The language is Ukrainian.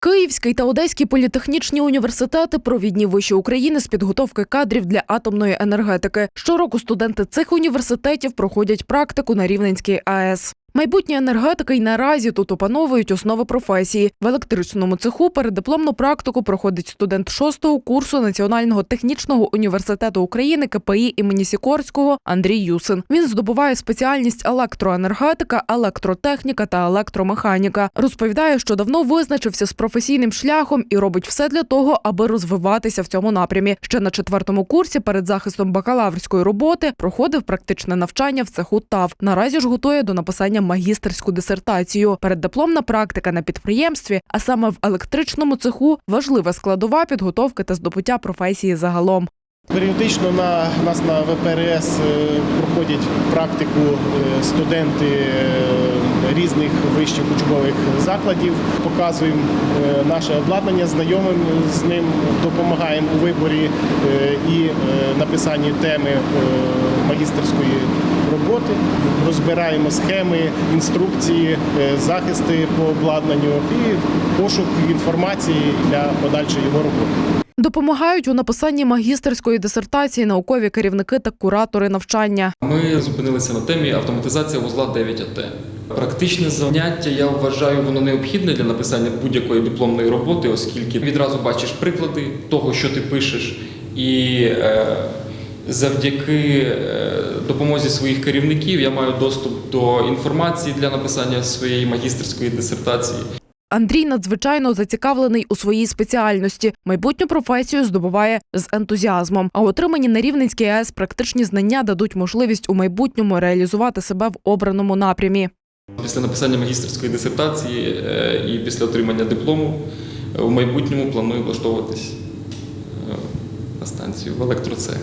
Київський та Одеський політехнічні університети провідні виші України з підготовки кадрів для атомної енергетики. Щороку студенти цих університетів проходять практику на Рівненській АЕС. Майбутні енергетики й наразі тут опановують основи професії. В електричному цеху переддипломну практику проходить студент шостого курсу Національного технічного університету України КПІ імені Сікорського Андрій Юсин. Він здобуває спеціальність електроенергетика, електротехніка та електромеханіка. Розповідає, що давно визначився з професійним шляхом і робить все для того, аби розвиватися в цьому напрямі. Ще на четвертому курсі перед захистом бакалаврської роботи проходив практичне навчання в цеху ТАВ. Наразі ж готує до написання магістерську дисертацію. Переддипломна практика на підприємстві, а саме в електричному цеху, важлива складова підготовки та здобуття професії загалом. Періодично на нас на ВПРС е, проходять практику е, студенти е, різних вищих учбових закладів. Показуємо наше обладнання, знайомим з ним, допомагаємо у виборі і написанні теми магістерської роботи. Розбираємо схеми, інструкції, е, захисти по обладнанню і пошук інформації для подальшої його роботи. Допомагають у написанні магістерської дисертації наукові керівники та куратори навчання. Ми зупинилися на темі автоматизація вузла 9АТ. Практичне заняття я вважаю, воно необхідне для написання будь-якої дипломної роботи, оскільки відразу бачиш приклади того, що ти пишеш, і е, завдяки е, допомозі своїх керівників я маю доступ до інформації для написання своєї магістерської дисертації. Андрій надзвичайно зацікавлений у своїй спеціальності. Майбутню професію здобуває з ентузіазмом. А отримані на Рівненській АЕС практичні знання дадуть можливість у майбутньому реалізувати себе в обраному напрямі. Після написання магістерської дисертації е, і після отримання диплому е, в майбутньому планую влаштовуватись е, на станцію в електроцех.